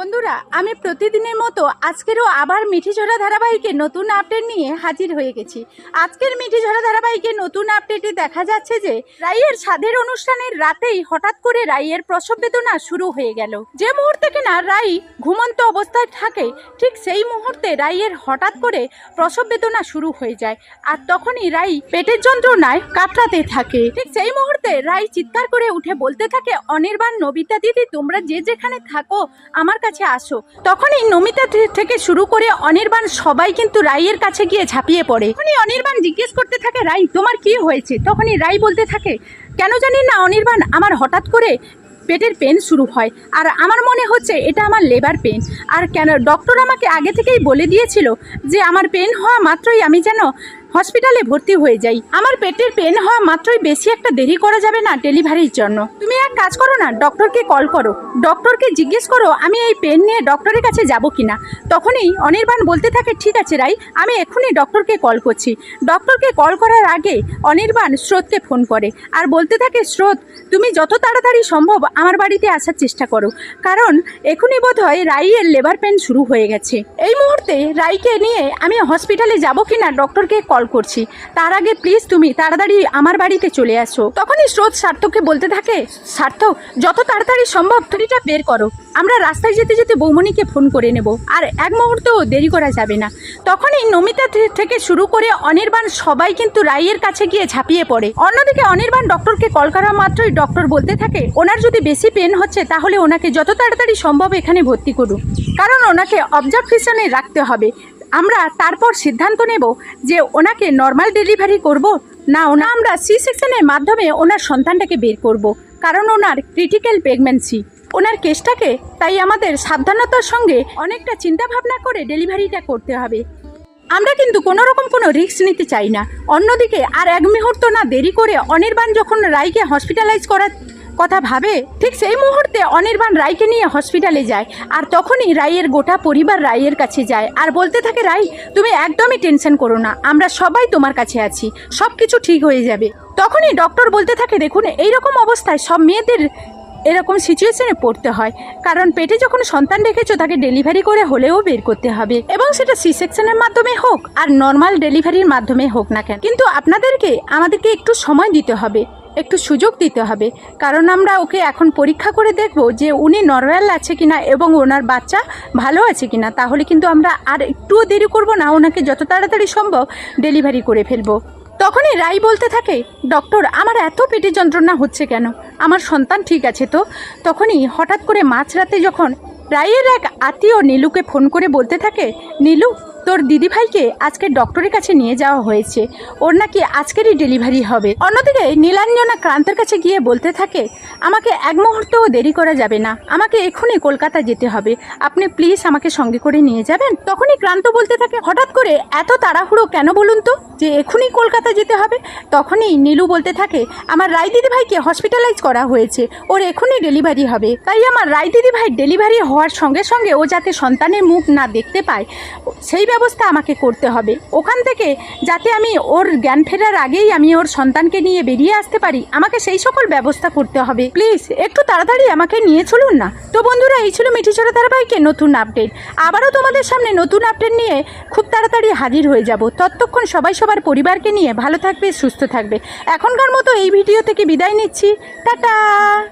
বন্ধুরা, আমি প্রতিদিনের মতো আজকেরও আবার মিঠি ঝরা ধারাবাহিকে নতুন আপডেট নিয়ে হাজির হয়ে গেছি। আজকের মিঠি ঝরা ধারাবাহিকে নতুন আপডেটে দেখা যাচ্ছে যে, রাইয়ের স্বাদের অনুষ্ঠানের রাতেই হঠাৎ করে রাইয়ের প্রসব বেদনা শুরু হয়ে গেল। যে মুহূর্তে কিনা রাই ঘুমন্ত অবস্থায় থাকে, ঠিক সেই মুহূর্তে রাইয়ের হঠাৎ করে প্রসব বেদনা শুরু হয়ে যায় আর তখনই রাই পেটের যন্ত্রণায় কাতরাতে থাকে। ঠিক সেই মুহূর্তে রাই চিৎকার করে উঠে বলতে থাকে, অনির্বাণ, নবিতা দিদি, তোমরা যে যেখানে থাকো, আমার কাছে আসো। তখনই নমিতা থেকে শুরু করে অনির্বাণ সবাই কিন্তু রাইয়ের কাছে গিয়ে ঝাঁপিয়ে পড়ে। তখনই অনির্বাণ জিজ্ঞেস করতে থাকে, রাই, তোমার কি হয়েছে? তখনই রাই বলতে থাকে, কেন জানি না অনির্বাণ, আমার হঠাৎ করে পেটের পেন শুরু হয়, আর আমার মনে হচ্ছে এটা আমার লেবার পেন। আর কেন ডক্টর আমাকে আগে থেকেই বলে দিয়েছিল যে আমার পেন হওয়া মাত্রই আমি যেন হসপিটালে ভর্তি হয়ে যাই। আমার পেটের পেন হওয়া মাত্রই বেশি একটা দেরি করা যাবে না ডেলিভারির জন্য। তুমি এক কাজ করো না ডক্টরকে কল করো। ডক্টরকে জিজ্ঞেস করো, আমি এই পেন নিয়ে ডক্টরের কাছে যাব কিনা। তখনই অনির্বাণ বলতে থাকে, ঠিক আছে রাই, আমি এক্ষুনি ডক্টরকে কল করছি। ডক্টরকে কল করার আগে অনির্বাণ স্রোতকে ফোন করে আর বলতে থাকে, স্রোত, তুমি যত তাড়াতাড়ি সম্ভব আমার বাড়িতে আসার চেষ্টা করো। কারণ এখনই বোধ হয় রাইয়ের লেবার পেন শুরু হয়ে গেছে। এই মুহূর্তে রাইকে নিয়ে আমি হসপিটালে যাব কিনা ডক্টরকে কল করছি। তার আগে প্লিজ তুমি তাড়াতাড়ি আমার বাড়িতে চলে আসো। তখনই স্রোত সার্থককে বলতে থাকে, সার্থক, যত তাড়াতাড়ি সম্ভব টুরিটা বের করো। আমরা রাস্তায় যেতে যেতে বৌমণিকে ফোন করে নেব। আর এক মুহূর্তও দেরি করা যাবে না। তখনই নমিতা থেকে শুরু করে অনির্বাণ সবাই কিন্তু রাইয়ের কাছে গিয়ে ঝাঁপিয়ে পড়ে। অন্যদিকে অনির্বাণ ডক্টরকে কল করা মাত্রই ডক্টর বলতে থাকে, ওনার যদি বেশি পেন হচ্ছে, তাহলে ওনাকে যত তাড়াতাড়ি সম্ভব এখানে ভর্তি করুন। কারণ ওনাকে অবজারভেশনে রাখতে হবে। আমরা তারপর সিদ্ধান্ত নেব যে ওনাকে নর্মাল ডেলিভারি করব না ওনা আমরা সি সেকশনের মাধ্যমে ওনার সন্তানটাকে বের করব, কারণ ওনার ক্রিটিক্যাল প্রেগন্যান্সি ওনার কেসটাকে, তাই আমাদের সাবধানতার সঙ্গে অনেকটা চিন্তা ভাবনা করে ডেলিভারিটা করতে হবে। আমরা কিন্তু কোনো রকম কোনো রিস্ক নিতে চাই না। অন্যদিকে আর এক মুহূর্ত না দেরি করে অনির্বাণ যখন রায়কে হসপিটালাইজ করার কথা ভাবে, ঠিক সেই মুহূর্তে অনির্বাণ রায়কে নিয়ে হসপিটালে যায় আর তখনই রায়ের গোটা পরিবার রায়ের কাছে যায় আর বলতে থাকে রাই তুমি একদমই টেনশন করো না, আমরা সবাই তোমার কাছে আছি সব কিছু ঠিক হয়ে যাবে। তখনই ডক্টর বলতে থাকে, দেখুন এই রকম অবস্থায় সব মেয়েদের এরকম সিচুয়েশনে পড়তে হয়, কারণ পেটে যখন সন্তান রেখেছো, তাকে ডেলিভারি করে হলেও বের করতে হবে এবং সেটা সি সেকশনের মাধ্যমে হোক আর নর্মাল ডেলিভারির মাধ্যমে হোক না কেন। কিন্তু আপনাদেরকে, আমাদেরকে একটু সময় দিতে হবে। একটু সুযোগ দিতে হবে। কারণ আমরা ওকে এখন পরীক্ষা করে দেখব যে উনি নর্মাল আছে কিনা এবং ওনার বাচ্চা ভালো আছে কিনা। তাহলে কিন্তু আমরা আর একটুও দেরি করব না, ওনাকে যত তাড়াতাড়ি সম্ভব ডেলিভারি করে ফেলব। তখনই রাই বলতে থাকে, ডক্টর, আমার এত পেটে যন্ত্রণা হচ্ছে কেন? আমার সন্তান ঠিক আছে তো? তখনই হঠাৎ করে মাঝরাতে যখন রায়ের এক আত্মীয় নীলুকে ফোন করে বলতে থাকে, নীলু তোর দিদিভাইকে আজকে ডক্টরের কাছে নিয়ে যাওয়া হয়েছে। ওর নাকি আজকেরই ডেলিভারি হবে। অন্যদিকে নীলাঞ্জনা ক্রান্তের কাছে গিয়ে বলতে থাকে, আমাকে এক মুহূর্তও দেরি করা যাবে না। আমাকে এক্ষুনি কলকাতা যেতে হবে। আপনি প্লিজ আমাকে সঙ্গে করে নিয়ে যাবেন? তখনই ক্রান্ত বলতে থাকে, হঠাৎ করে এত তাড়াহুড়ো কেন বলুন তো? যে এক্ষুনি কলকাতা যেতে হবে? তখনই নীলু বলতে থাকে, আমার রায় দিদি ভাইকে হসপিটালাইজ করা হয়েছে। ওর এক্ষুনি ডেলিভারি হবে। তাই আমার রায় দিদি ভাই ডেলিভারি হওয়ার সঙ্গে সঙ্গে ও যাতে সন্তানের মুখ না দেখতে পায়, সেই ব্যবস্থা আমাকে করতে হবে। ওখান থেকে যাতে আমি ওর জ্ঞান ফেরার আগেই আমি ওর সন্তানকে নিয়ে বেরিয়ে আসতে পারি, আমাকে সেই সকল ব্যবস্থা করতে হবে। প্লিজ, একটু তাড়াতাড়ি আমাকে নিয়ে চলুন না। তো বন্ধুরা, এই ছিল মিঠি মিঠিচড়া ধারাবাহিকে নতুন আপডেট। আবারও তোমাদের সামনে নতুন আপডেট নিয়ে খুব তাড়াতাড়ি হাজির হয়ে যাব। ততক্ষণ সবাই সবার পরিবারকে নিয়ে ভালো থাকবে, সুস্থ থাকবে। এখনকার মতো এই ভিডিও থেকে বিদায় নিচ্ছি। টাটা!